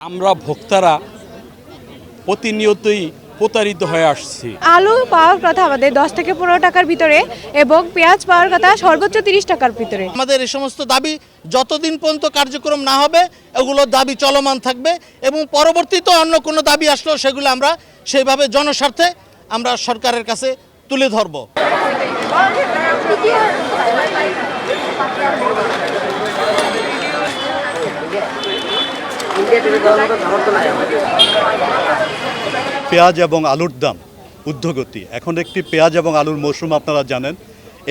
আমরা ভোক্তারা প্রতিনিয়তই প্রতারিত হয়ে আসছি। আলু পাওয়ার কথা আমাদের দশ থেকে পনেরো টাকার ভিতরে এবং পেঁয়াজ পাওয়ার কথা সর্বোচ্চ তিরিশ টাকার ভিতরে। আমাদের এই সমস্ত দাবি যতদিন পর্যন্ত কার্যক্রম না হবে এগুলো দাবি চলমান থাকবে এবং পরবর্তীতে অন্য কোনো দাবি আসলেও সেগুলো আমরা সেইভাবে জনস্বার্থে আমরা সরকারের কাছে তুলে ধরব। পেঁয়াজ এবং আলুর দাম, ঊর্ধ্বগতি। এখন একটি পেঁয়াজ এবং আলুর মৌসুম আপনারা জানেন।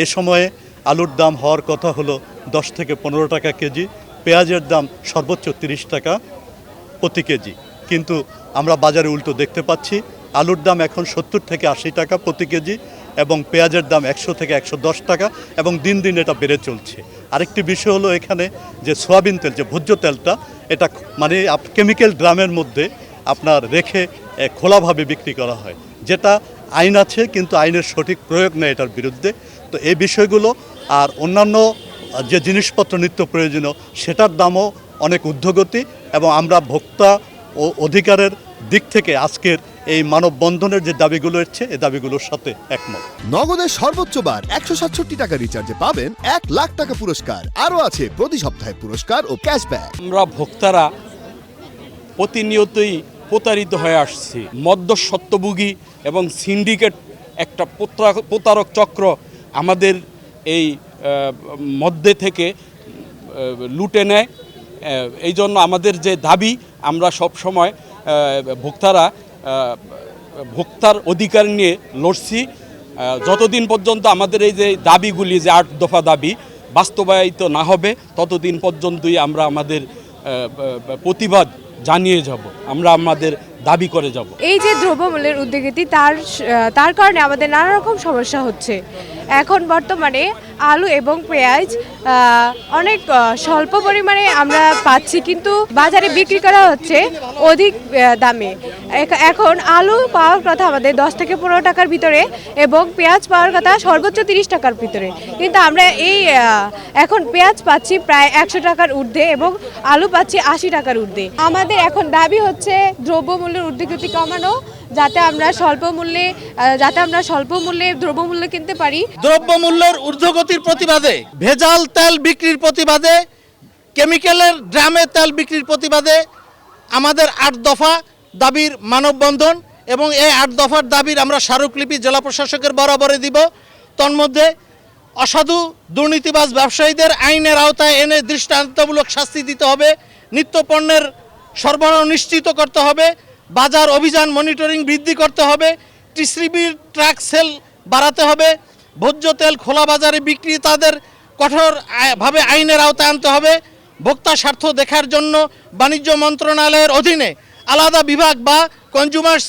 এ সময়ে আলুর দাম হওয়ার কথা হলো দশ থেকে পনেরো টাকা কেজি, পেঁয়াজের দাম সর্বোচ্চ তিরিশ টাকা প্রতি কেজি। কিন্তু আমরা বাজারে উল্টো দেখতে পাচ্ছি, আলুর দাম এখন সত্তর থেকে আশি টাকা প্রতি কেজি এবং পেঁয়াজের দাম একশো থেকে একশো দশ টাকা এবং দিন দিন এটা বেড়ে চলছে। আরেকটি বিষয় হলো এখানে যে সোয়াবিন তেল, যে ভোজ্য তেলটা এটা মানে কেমিক্যাল ড্রামের মধ্যে আপনার রেখে খোলাভাবে বিক্রি করা হয়। যেটা আইন আছে, কিন্তু আইনের সঠিক প্রয়োগ নেই এটার বিরুদ্ধে। তো এই বিষয়গুলো আর অন্যান্য যে জিনিসপত্র নিত্য প্রয়োজনীয়, সেটার দামও অনেক ঊর্ধ্বগতি এবং আমরা ভোক্তা ও অধিকারের দিক থেকে আজকের এই মানববন্ধনের যে দাবিগুলো এসছে এই দাবিগুলোর সাথে একমত। নগদের সর্বোচ্চ বার একশো সাতষট্টি টাকা রিচার্জে পাবেন এক লাখ টাকা পুরস্কার। আরও আছে প্রতি সপ্তাহে পুরস্কার ও ক্যাশব্যাক আমরা ভোক্তারা প্রতিনিয়তই প্রতারিত হয়ে আসছি। মদ্যসত্ত্বভোগী এবং সিন্ডিকেট একটা প্রতা- প্রতারক চক্র আমাদের এই মধ্যে থেকে লুটে নেয়। এই জন্য আমাদের যে দাবি আমরা সব সময় ভোক্তারা ভোক্তার অধিকার নিয়ে লড়ছি। যতদিন পর্যন্ত আমাদের এই যে দাবিগুলি, যে আট দফা দাবি বাস্তবায়িত না হবে, ততদিন পর্যন্তই আমরা আমাদের প্রতিবাদ জানিয়ে যাব। আমরা আমাদের দাবি করে যাব। এই যে দ্রব্যমূল্যের উদ্যোগতি তার তার কারণে আমাদের নানা রকম সমস্যা হচ্ছে। এখন বর্তমানে আলু এবং পেঁয়াজ অনেক স্বল্প পরিমাণে আমরা পাচ্ছি, কিন্তু বাজারে বিক্রি করা হচ্ছে অধিক দামে। এখন আলু পাওয়ার কথা আমাদের দশ থেকে পনেরো টাকার ভিতরে এবং পেঁয়াজ পাওয়ার কথা সর্বোচ্চ তিরিশ টাকার ভিতরে। কিন্তু আমরা এই এখন পেঁয়াজ পাচ্ছি প্রায় একশো টাকার ঊর্ধ্বে এবং আলু পাচ্ছি আশি টাকার ঊর্ধ্বে। আমাদের এখন দাবি হচ্ছে দ্রব্যমূল্যের ঊর্ধ্বগতি কমানো, যাতে আমরা স্বল্প মূল্যে যাতে আমরা স্বল্প মূল্যে দ্রব্যমূল্য কিনতে পারি। দ্রব্যমূল্যের ঊর্ধ্বগতির প্রতিবাদে, ভেজাল তেল বিক্রির প্রতিবাদে, কেমিক্যালের ড্রামে তেল বিক্রির প্রতিবাদে আমাদের আট দফা দাবির মানববন্ধন এবং এই আট দফার দাবির আমরা স্মারকলিপি জেলা প্রশাসকের বরাবরে দিব। তন্মধ্যে অসাধু দুর্নীতিবাজ ব্যবসায়ীদের আইনের আওতায় এনে দৃষ্টান্তমূলক শাস্তি দিতে হবে নিত্যপণ্যের সরবরাহ নিশ্চিত করতে হবে, বাজার অভিযান মনিটরিং বৃদ্ধি করতে হবে টিসিবির ট্রাক সেল বাড়াতে হবে, ভোজ্য তেল খোলা বাজারে বিক্রেতাদের কঠোর আ- ভাবে আইনের আওতায় আনতে হবে, ভোক্তা স্বার্থ দেখার জন্য বাণিজ্য মন্ত্রণালয়ের অধীনে আলাদা বিভাগ বা কনজুমার্স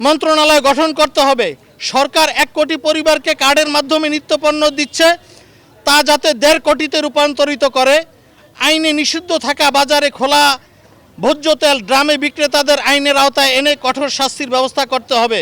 মন্ত্রণালয় গঠন করতে হবে। সরকার এক কোটি পরিবারকে কার্ডের মাধ্যমে নিত্যপণ্য দিচ্ছে, তা যাতে দেড় কোটিতে রূপান্তরিত করে। আইনে নিষিদ্ধ থাকা বাজারে খোলা ভোজ্য তেল ড্রামে বিক্রেতাদের আইনের আওতায় এনে কঠোর শাস্তির ব্যবস্থা করতে হবে।